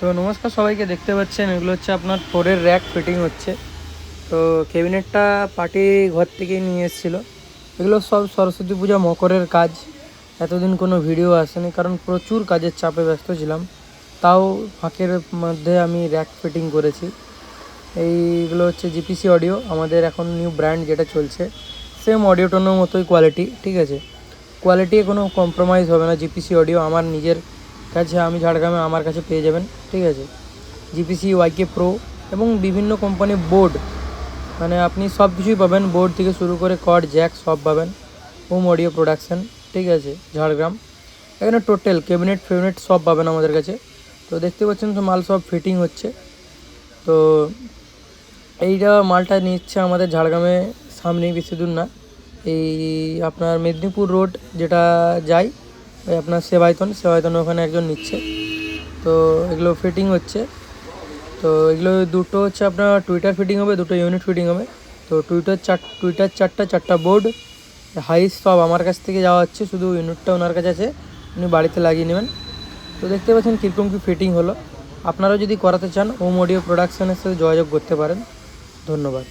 তো নমস্কার সবাইকে, দেখতে পাচ্ছেন এগুলো হচ্ছে আপনার ফোরের র্যাক ফিটিং হচ্ছে। তো ক্যাবিনেটটা পার্টি ঘর থেকেই নিয়ে এসেছিল। এগুলো সব সরস্বতী পূজা মকরের কাজ। এতদিন কোনো ভিডিও আসেনি, কারণ প্রচুর কাজের চাপে ব্যস্ত ছিলাম। তাও ফাঁকের মধ্যে আমি র্যাক ফিটিং করেছি। এইগুলো হচ্ছে জিপিসি অডিও আমাদের এখন নিউ ব্র্যান্ড যেটা চলছে। সেম অডিও টোনের মতোই কোয়ালিটি ঠিক আছে? কোয়ালিটি কোনো কম্প্রোমাইজ হবে না জিপিসি অডিও আমার নিজের কাছে আমি ঝাড়গ্রামে আমার কাছে পেয়ে যাবেন, ঠিক আছে? জিপিসি ওয়াইকে প্রো এবং বিভিন্ন কোম্পানির বোর্ড মানে আপনি সব কিছুই পাবেন। বোর্ড থেকে শুরু করে কড জ্যাক সব পাবেন। হোম অডিও প্রোডাকশন ঠিক আছে? ঝাড়গ্রাম। এখানে টোটাল ক্যাবিনেট ফেবিনেট সব পাবেন আমাদের কাছে। তো দেখতে পাচ্ছেন তো মাল সব ফিটিং হচ্ছে। তো এইটা মালটা নিচ্ছে আমাদের ঝাড়গ্রামে সামনেই বেশি দূর না। এই আপনার মেদিনীপুর রোড যেটা যায় ওই আপনার সেবায়তন সেবায়তন ওখানে একজন নিচ্ছে। তো এগুলো ফিটিং হচ্ছে। তো এগুলো দুটো হচ্ছে আপনার টুইটার ফিটিং হবে, দুটো ইউনিট ফিটিং হবে। তো টুইটার চার টুইটার চারটা চারটা বোর্ড হাইস সব আমার কাছ থেকে যাওয়া হচ্ছে, শুধু ইউনিটটা ওনার কাছে আছে, উনি বাড়িতে লাগিয়ে নেবেন। তো দেখতে পাচ্ছেন কীরকম কী ফিটিং হলো। আপনারাও যদি করাতে চান হোম অডিও প্রোডাকশনের সাথে যোগাযোগ করতে পারেন। ধন্যবাদ।